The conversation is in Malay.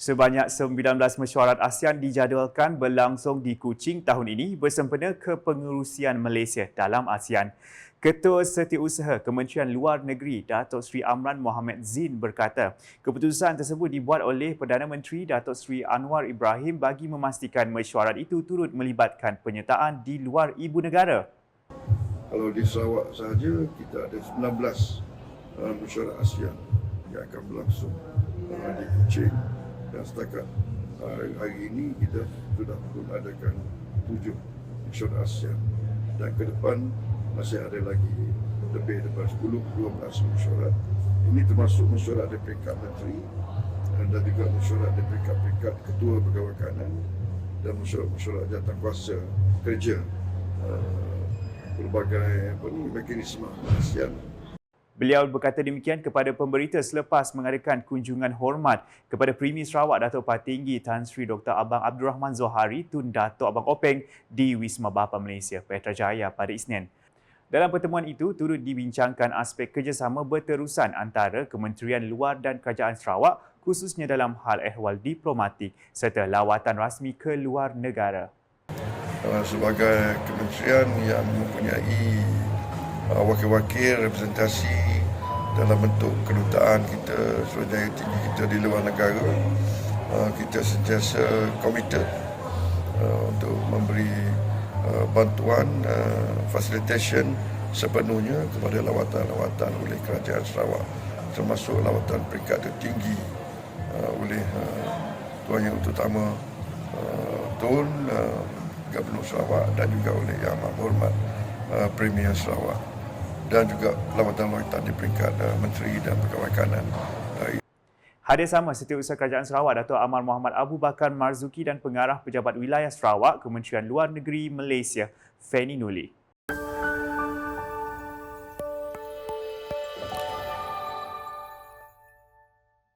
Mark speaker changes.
Speaker 1: Sebanyak 19 mesyuarat ASEAN dijadualkan berlangsung di Kuching tahun ini bersempena kepengerusian Malaysia dalam ASEAN. Ketua Setiausaha Kementerian Luar Negeri Datuk Seri Amran Mohamed Zin berkata, keputusan tersebut dibuat oleh Perdana Menteri Datuk Seri Anwar Ibrahim bagi memastikan mesyuarat itu turut melibatkan penyertaan di luar ibu negara.
Speaker 2: Kalau di Sarawak sahaja kita ada 19 uh, mesyuarat ASEAN yang akan berlangsung uh, di Kuching dan setakat uh, hari ini kita sudah pun adakan tujuh mesyuarat ASEAN dan ke depan masih ada lagi lebih daripada 10-12 mesyuarat. Ini termasuk mesyuarat di peringkat menteri dan juga mesyuarat di peringkat-peringkat ketua pegawai kanan dan mesyuarat-mesyuarat jawatan kuasa kerja uh, berbagai apa ni, mekanisme ASEAN
Speaker 1: Beliau berkata demikian kepada pemberita selepas mengadakan kunjungan hormat kepada Premier Sarawak Datuk Patinggi Tan Sri Dr. Abang Abdul Rahman Zohari Tun Datuk Abang Openg di Wisma Bapa Malaysia, Petrajaya pada Isnin. Dalam pertemuan itu, turut dibincangkan aspek kerjasama berterusan antara Kementerian Luar dan Kerajaan Sarawak khususnya dalam hal ehwal diplomatik serta lawatan rasmi ke luar negara.
Speaker 2: Uh, sebagai kementerian yang mempunyai uh, wakil-wakil representasi dalam bentuk kedutaan kita sebagai tinggi kita di luar negara. Uh, kita sentiasa komited untuk memberi bantuan facilitation sepenuhnya kepada lawatan-lawatan oleh kerajaan Sarawak termasuk lawatan peringkat tertinggi oleh Tuan Yang Utama Tun Gubernur Sarawak dan juga oleh Yang uh, Premier Sarawak dan juga lawatan-lawatan di peringkat uh, Menteri dan Pegawai Kanan. Uh,
Speaker 1: Hadir sama Setiausaha Kerajaan Sarawak Datuk Amar Muhammad Abu Bakar Marzuki dan Pengarah Pejabat Wilayah Sarawak Kementerian Luar Negeri Malaysia Fanny Nuli.